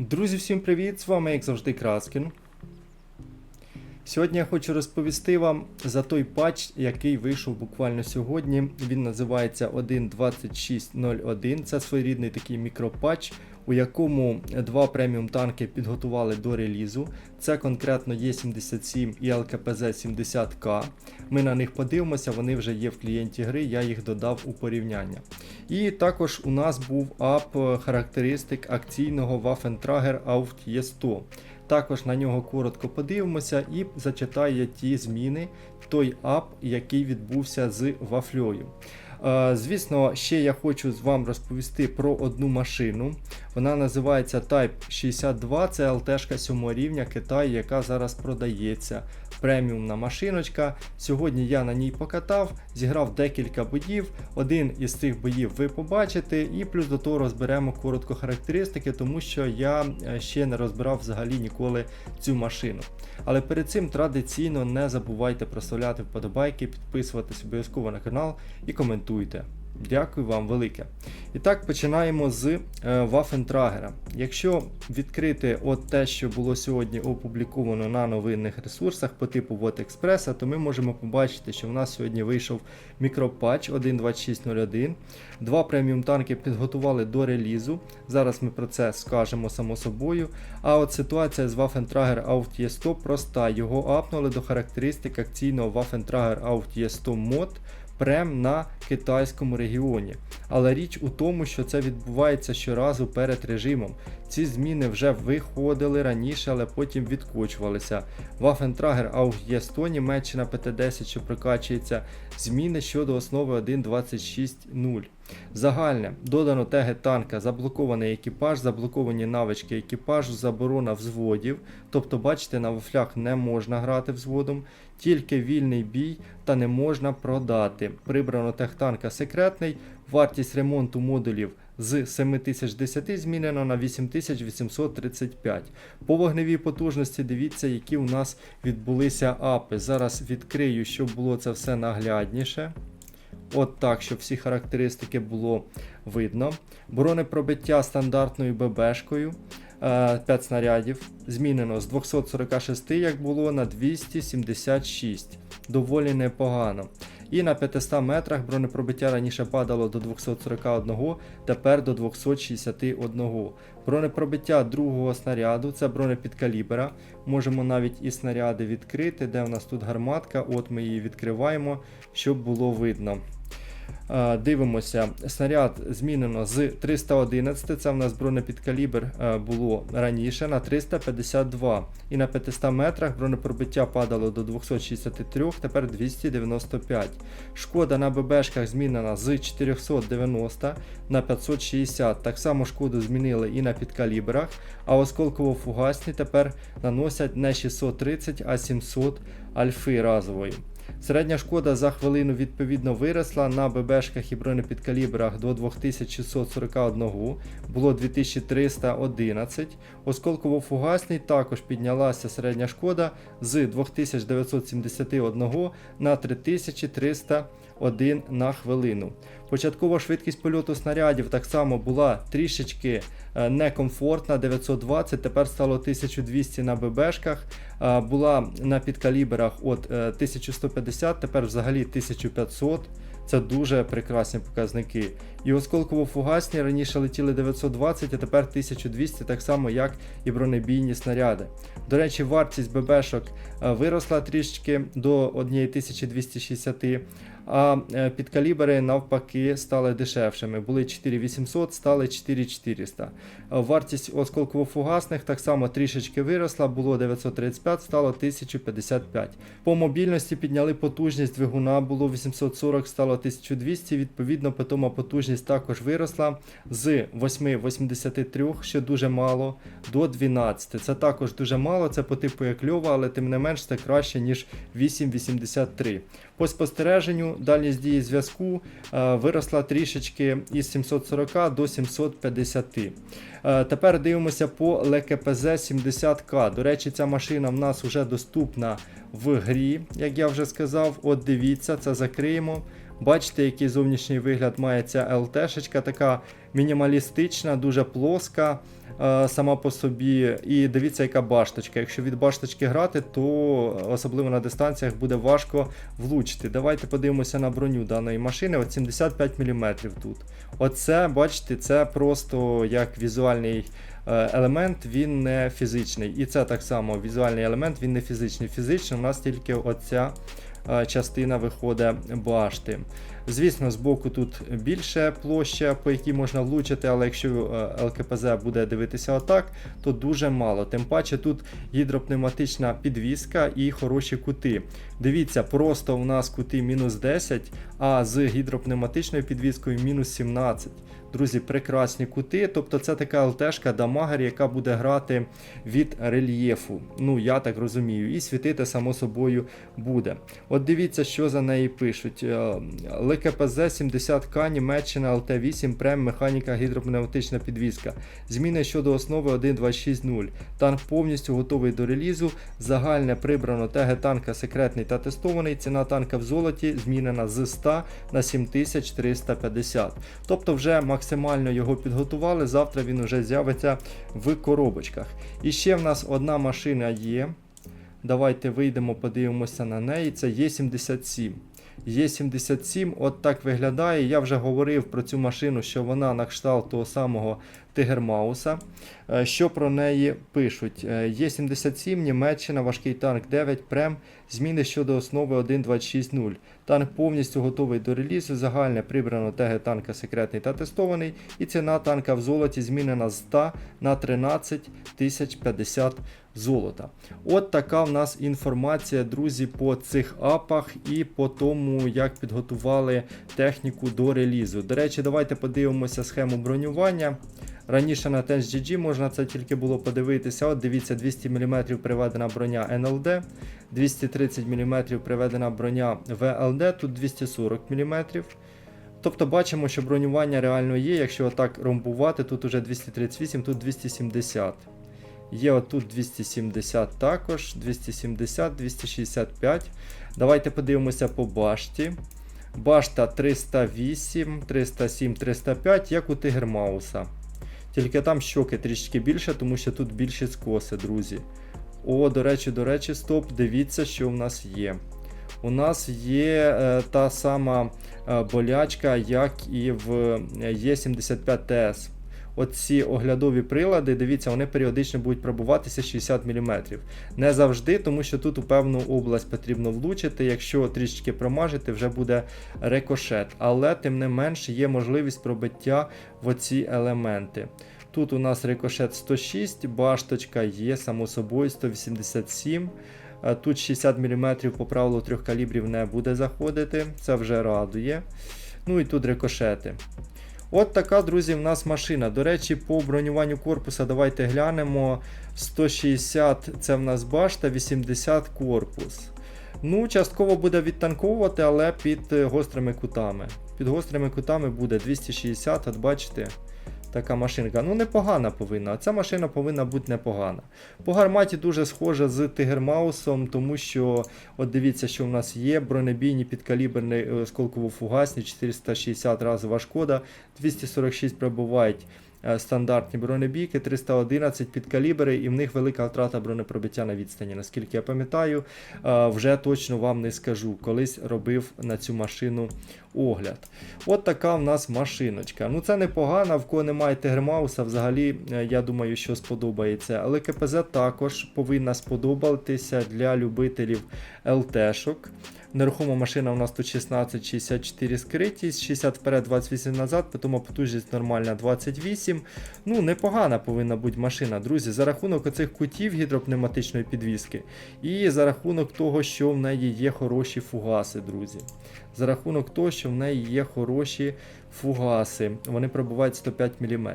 Друзі, всім привіт! З вами, як завжди, Краскін. Сьогодні я хочу розповісти вам за той патч, який вийшов буквально сьогодні. Він називається 1.26.01. Це своєрідний такий мікропатч, у якому два преміум танки підготували до релізу. Це конкретно Є77 і ЛКПЗ-70К. Ми на них подивимося, вони вже є в клієнті гри, я їх додав у порівняння. І також у нас був ап характеристик акційного Waffentrager Auft E100. Також на нього коротко подивимося і зачитаю ті зміни той ап, який відбувся з вафлею. Е, Звісно, ще я хочу з вам розповісти про одну машину. Вона називається Type 62, це ЛТшка 7 рівня Китаю, яка зараз продається. Преміумна машиночка. Сьогодні я на ній покатав, зіграв декілька боїв. Один із цих боїв ви побачите, і плюс до того розберемо коротко характеристики, тому що я е, ще не розбирав взагалі ніколи цю машину. Але перед цим традиційно не забувайте проставляти вподобайки, підписуватись обов'язково на канал і коментуйте. Дякую вам велике. І так, починаємо з Waffentrager. Якщо відкрити от те, що було сьогодні опубліковано на новинних ресурсах по типу WhatExpress, то ми можемо побачити, що в нас сьогодні вийшов мікропатч 1.2601. Два преміум танки підготували до релізу. Зараз ми про це скажемо само собою. А от ситуація з Waffentrager Auft E100 проста. Його апнули до характеристик акційного Waffentrager Auft E100 Mod прем на китайському регіоні. Але річ у тому, що це відбувається щоразу перед режимом. Ці зміни вже виходили раніше, але потім відкочувалися. Вафентрагер 100 Німеччина ПТ-10, що прокачується, зміни щодо основи 1.26.0. Загальне додано теги танка, заблокований екіпаж, заблоковані навички екіпажу, заборона взводів. Тобто, бачите, на вафлях не можна грати взводом, тільки вільний бій та не можна продати. Прибрано тег танка секретний, вартість ремонту модулів з 7010 змінено на 8835. По вогневій потужності дивіться, які у нас відбулися апи. Зараз відкрию, щоб було це все наглядніше. От так, щоб всі характеристики було видно. Бронепробиття стандартною ББшкою. 5 снарядів. Змінено з 246, як було, на 276. Доволі непогано. І на 500 метрах бронепробиття раніше падало до 241, тепер до 261. Бронепробиття другого снаряду це бронепідкалібера. Можемо навіть і снаряди відкрити, де в нас тут гарматка. От ми її відкриваємо, щоб було видно. Дивимося, снаряд змінено з 311, це в нас бронепідкалібр е, було раніше на 352. І на 500 метрах бронепробиття падало до 263, тепер 295. Шкода на ББшках змінена з 490 на 560. Так само шкоду змінили і на підкалібрах, а осколково-фугасні тепер наносять не 630, а 700 альфи разової. Середня шкода за хвилину відповідно виросла на ББшках і бронепідкалібрах до 2641, було 2311. Осколково-фугасний також піднялася середня шкода з 2971 на 3301 на хвилину. Початкова швидкість польоту снарядів так само була трішечки е, некомфортна, 920, тепер стало 1200 на ББшках. Е, Була на підкаліберах от е, 1150, тепер взагалі 1500. Це дуже прекрасні показники. І осколково-фугасні раніше летіли 920, а тепер 1200, так само як і бронебійні снаряди. До речі, вартість ББшок е, виросла трішки до 1260, а е, підкалібери навпаки стали дешевшими. Були 4800, стали 4400. Е, Вартість осколково-фугасних так само трішечки виросла, було 935, стало 1055. По мобільності підняли потужність двигуна, було 840, стало 1200. Відповідно, питома потужність також виросла з 8,83, що дуже мало, до 12. Це також дуже мало, це по типу як льова, але тим не менш це краще, ніж 8,83. По спостереженню, дальність дії зв'язку е, виросла трішечки із 740 до 750. Е, Тепер дивимося по ЛКПЗ 70К. До речі, ця машина в нас вже доступна в грі, як я вже сказав. От дивіться, це закриємо. Бачите, який зовнішній вигляд має ця ЛТшечка, така мінімалістична, дуже плоска е, сама по собі. І дивіться, яка башточка. Якщо від башточки грати, то особливо на дистанціях буде важко влучити. Давайте подивимося на броню даної машини. От 75 мм тут. Оце, бачите, це просто як візуальний е, елемент, він не фізичний. І це так само візуальний елемент, він не фізичний. Фізичний у нас тільки оця е, частина виходить башти. Звісно, збоку тут більше площа, по якій можна влучити, але якщо е, ЛКПЗ буде дивитися отак, то дуже мало. Тим паче тут гідропневматична підвіска і хороші кути. Дивіться, просто у нас кути мінус 10, а з гідропневматичною підвіскою мінус 17. Друзі, прекрасні кути. Тобто це така ЛТшка дамагер, яка буде грати від рельєфу. Ну, я так розумію, і світити, само собою, буде. От дивіться, що за неї пишуть. Е, ЛКПЗ 70К, Німеччина, ЛТ8, прем, механіка, гідропневматична підвіска. Зміни щодо основи 1.260. Танк повністю готовий до релізу. Загальне прибрано ТГ танка секретний та тестований. Ціна танка в золоті змінена з 100 на 7350. Тобто вже максимально його підготували. Завтра він вже з'явиться в коробочках. І ще в нас одна машина є. Давайте вийдемо, подивимося на неї. Це Є77. Є77, от так виглядає. Я вже говорив про цю машину, що вона на кшталт того самого Тигермауса. Е, Що про неї пишуть? Е, Є77, Німеччина, важкий танк 9, прем, зміни щодо основи 1.26.0. Танк повністю готовий до релізу. Загальне прибрано теги танка секретний та тестований. І ціна танка в золоті змінена з 100 на 13 тисяч 50 золота. От така в нас інформація, друзі, по цих апах і по тому, як підготували техніку до релізу. До речі, давайте подивимося схему бронювання. Раніше на TensGG можна це тільки було подивитися. От дивіться, 200 мм приведена броня NLD, 230 мм приведена броня VLD, тут 240 мм. Тобто бачимо, що бронювання реально є. Якщо отак ромбувати, тут уже 238, тут 270. Є отут 270 також, 270, 265. Давайте подивимося по башті. Башта 308, 307, 305, як у Тигермауса. Тільки там щоки трішки більше, тому що тут більші скоси, друзі. О, до речі, до речі, стоп, дивіться, що в нас є. У нас є е, та сама е, болячка, як і в Е75ТС. Оці оглядові прилади, дивіться, вони періодично будуть пробуватися 60 мм. Не завжди, тому що тут у певну область потрібно влучити. Якщо трішки промажити, вже буде рикошет. Але тим не менш є можливість пробиття в оці елементи. Тут у нас рикошет 106, башточка є, само собою, 187. Е, Тут 60 мм по правилу трьох калібрів не буде заходити, це вже радує. Ну і тут рикошети. От така, друзі, в нас машина. До речі, по бронюванню корпуса давайте глянемо. 160 це в нас башта, 80 корпус. Ну, частково буде відтанковувати, але під е, гострими кутами. Під гострими кутами буде 260, от бачите. Така машинка. Ну, непогана повинна. Ця машина повинна бути непогана. По гарматі дуже схожа з Тигермаусом, тому що, от дивіться, що в нас є. Бронебійні підкаліберні е, осколково-фугасні, 460 разова шкода, 246 пробувають стандартні бронебійки, 311 підкалібри, і в них велика втрата бронепробиття на відстані. Наскільки я пам'ятаю, е, вже точно вам не скажу. Колись робив на цю машину огляд. От така в нас машиночка. Ну це непогано, в кого немає Тегермауса, взагалі, е, я думаю, що сподобається. Але КПЗ також повинна сподобатися для любителів ЛТшок. Нерухома машина у нас тут 1664 скритість, 60 вперед, 28 назад, тому потужність нормальна 28. Ну, непогана повинна бути машина, друзі, за рахунок оцих кутів гідропневматичної підвіски. І за рахунок того, що в неї є хороші фугаси, друзі. За рахунок того, що в неї є хороші фугаси. Вони пробувають 105 мм.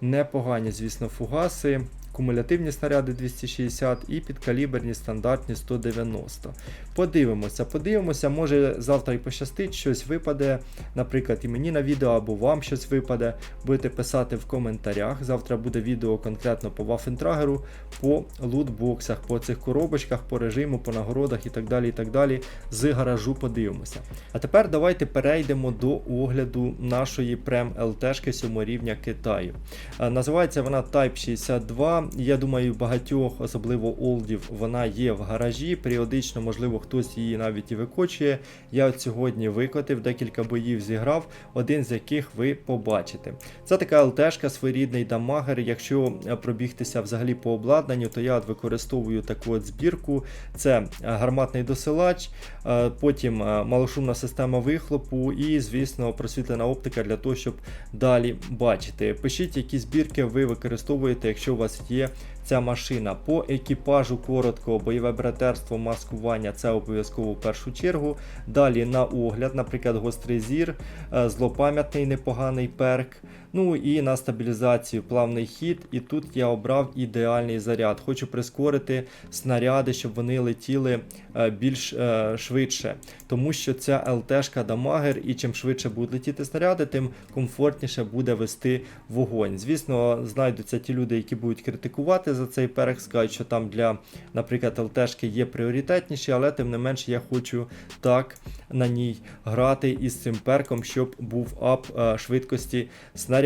Непогані, звісно, фугаси. Кумулятивні снаряди 260 і підкаліберні стандартні 190. Подивимося, подивимося, може завтра і пощастить, щось випаде, наприклад, і мені на відео або вам щось випаде. Будете писати в коментарях. Завтра буде відео конкретно по Waffentragerу, по лутбоксах, по цих коробочках, по режиму, по нагородах і так далі. і так далі. З гаражу подивимося. А тепер давайте перейдемо до огляду нашої прем ЛТшки 7 рівня Китаю. Е, Називається вона Type 62. Я думаю, багатьох, особливо олдів, вона є в гаражі. Періодично, можливо, хтось її навіть і викочує. Я от сьогодні викотив, декілька боїв зіграв, один з яких ви побачите. Це така ЛТшка, своєрідний дамагер. Якщо е, пробігтися взагалі по обладнанню, то я от використовую таку от збірку. Це е, гарматний досилач, е, потім малошумна система вихлопу і, звісно, просвітлена оптика для того, щоб далі бачити. Пишіть, які збірки ви використовуєте, якщо у вас є ця машина. По екіпажу коротко, бойове братерство, маскування це обов'язково в першу чергу. Далі на огляд, наприклад, гострий зір, е, злопам'ятний непоганий перк. Ну і на стабілізацію плавний хід. І тут я обрав ідеальний заряд. Хочу прискорити снаряди, щоб вони летіли е, більш е, швидше. Тому що ця ЛТшка дамагер, і чим швидше будуть летіти снаряди, тим комфортніше буде вести вогонь. Звісно, знайдуться ті люди, які будуть критикувати за цей перек, скажуть, що там для, наприклад, ЛТшки є пріоритетніші, але тим не менш я хочу так на ній грати із цим перком, щоб був ап е, швидкості снарядів.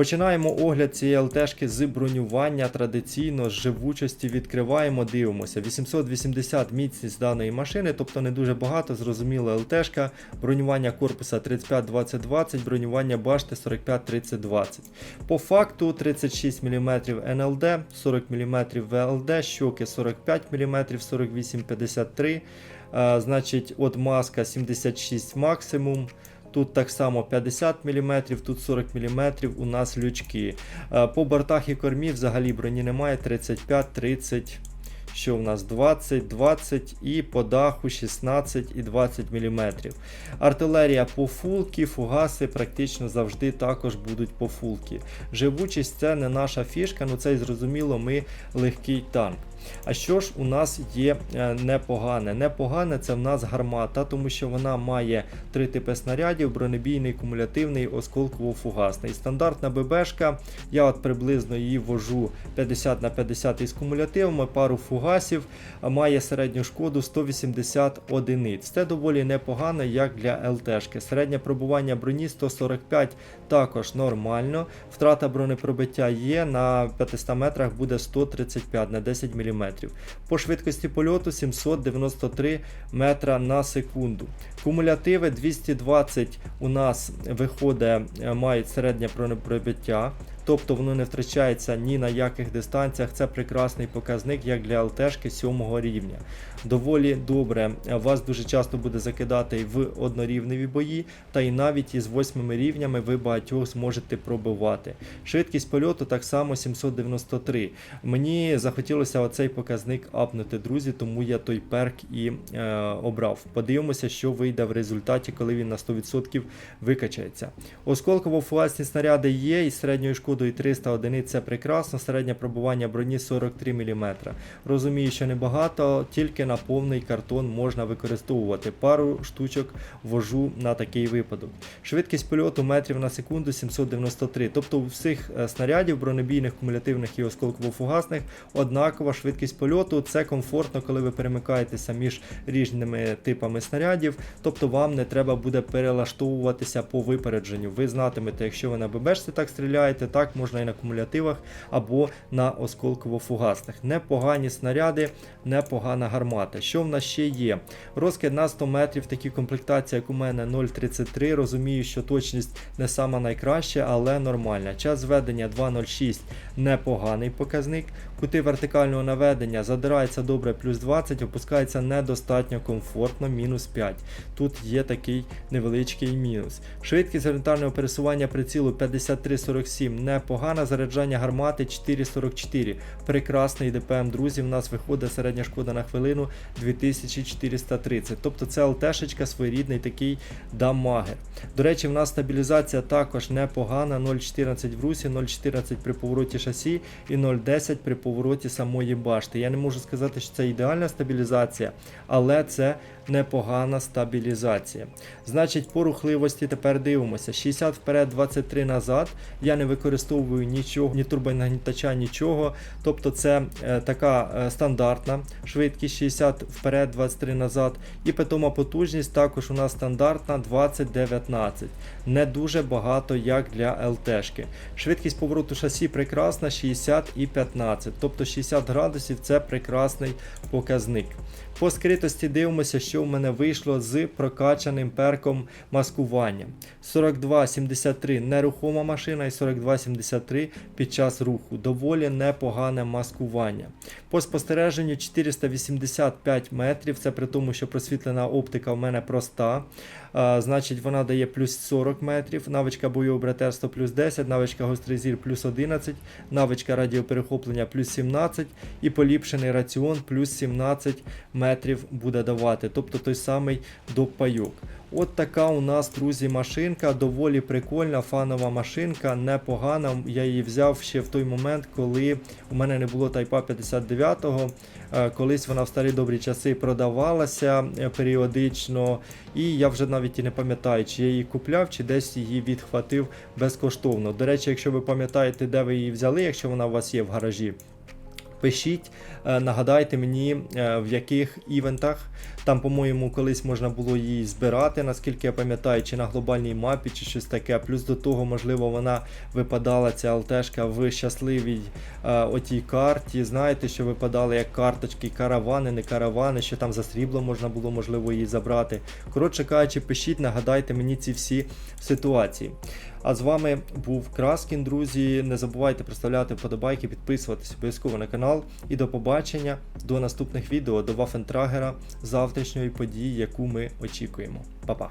Починаємо огляд цієї ЛТшки з бронювання традиційно, з живучості відкриваємо, дивимося. 880 міцність даної машини, тобто не дуже багато, зрозуміло ЛТшка. Бронювання корпуса 35-20-20, бронювання башти 45-30-20. По факту 36 мм НЛД, 40 мм ВЛД, щоки 45 мм, 48-53. Е, Значить, от маска 76 максимум. Тут так само 50 мм, тут 40 мм у нас лючки. Е, По бортах і кормі взагалі броні немає 35, 30. Що в нас 20, 20 і по даху 16 і 20 мм. Артилерія по фулки, фугаси практично завжди також будуть по фулки. Живучість це не наша фішка, ну це й зрозуміло, ми легкий танк. А що ж у нас є е, непогане? Непогане це в нас гармата, тому що вона має три типи снарядів: бронебійний, кумулятивний, осколково-фугасний. Стандартна ББшка, я от приблизно її вожу 50 на 50 із кумулятивами, пару фугасів, має середню шкоду 180 одиниць. Це доволі непогано, як для ЛТшки. Середнє пробування броні 145 також нормально. Втрата бронепробиття є, на 500 метрах буде 135 на 10 мм. По швидкості польоту 793 метра на секунду. Кумулятиви 220 у нас виходить, е, мають середнє бронепробиття. Тобто воно не втрачається ні на яких дистанціях. Це прекрасний показник як для ЛТшки 7 рівня. Доволі добре. Вас дуже часто буде закидати в однорівневі бої, та і навіть із 8 рівнями ви багатьох зможете пробивати. Швидкість польоту так само 793. Мені захотілося оцей показник апнути, друзі, тому я той перк і е, обрав. Подивимося, що вийде в результаті, коли він на 100% викачається. Осколково фугасні снаряди є із середньою шкодою 300 одиниць це прекрасно. Середнє пробування броні 43 мм. Розумію, що небагато, тільки на повний картон можна використовувати. Пару штучок вожу на такий випадок. Швидкість польоту метрів на секунду 793. Тобто у всіх е, снарядів бронебійних, кумулятивних і осколково-фугасних однакова швидкість польоту. Це комфортно, коли ви перемикаєтеся між різними типами снарядів. Тобто вам не треба буде перелаштовуватися по випередженню. Ви знатимете, якщо ви на ББшці так стріляєте, так можна і на кумулятивах або на осколково-фугасних. Непогані снаряди, непогана гармата. Що в нас ще є? Розкид на 100 метрів, такі комплектації, як у мене 0,33. Розумію, що точність не сама найкраща, але нормальна. Час зведення 2,06 непоганий показник. Кути вертикального наведення задирається добре плюс 20, опускається недостатньо комфортно, мінус 5. Тут є такий невеличкий мінус. Швидкість горизонтального пересування прицілу 53-47 непогана. Заряджання гармати 4,44. Прекрасний ДПМ, друзі. У нас виходить середня шкода на хвилину 2430. Тобто це ЛТшечка своєрідний такий дамагер. До речі, в нас стабілізація також непогана. 0,14 в русі, 0,14 при повороті шасі і 0,10 при повороті самої башти. Я не можу сказати, що це ідеальна стабілізація, але це непогана стабілізація. Значить, по рухливості тепер дивимося. 60 вперед, 23 назад. Я не використовую нічого, ні турбонагнітача, нічого. Тобто це е, така е, стандартна швидкість 60 вперед, 23 назад. І питома потужність також у нас стандартна 20-19. Не дуже багато, як для ЛТшки. Швидкість повороту шасі прекрасна 60 і 15. Тобто 60 градусів це прекрасний показник. По скритості дивимося, що в мене вийшло з прокачаним перком маскування. 42,73 нерухома машина і 42,73 під час руху. Доволі непогане маскування. По спостереженню 485 метрів. Це при тому, що просвітлена оптика в мене проста. А, значить, вона дає плюс 40 метрів. Навичка бойового братерства плюс 10, навичка гострий зір плюс 11, навичка радіоперехоплення плюс 17 і поліпшений раціон плюс 17 метрів буде давати. Тобто той самий допайок. От така у нас, друзі, машинка, доволі прикольна, фанова машинка, непогана. Я її взяв ще в той момент, коли у мене не було Тайпа 59-го. Е, Колись вона в старі добрі часи продавалася е, періодично, і я вже навіть і не пам'ятаю, чи я її купляв, чи десь її відхватив безкоштовно. До речі, якщо ви пам'ятаєте, де ви її взяли, якщо вона у вас є в гаражі. Пишіть, е, нагадайте мені, е, в яких івентах. Там, по-моєму, колись можна було її збирати, наскільки я пам'ятаю, чи на глобальній мапі, чи щось таке. Плюс до того, можливо, вона випадала, ця ЛТшка в щасливій е, отій карті. Знаєте, що випадали як карточки, каравани, не каравани, що там за срібло можна було, можливо, її забрати. Коротше кажучи, пишіть, нагадайте мені ці всі ситуації. А з вами був Краскін, друзі. Не забувайте проставляти вподобайки, підписуватись обов'язково на канал. І до побачення до наступних відео, до Вафентрагера, завтрашньої події, яку ми очікуємо. Па-па!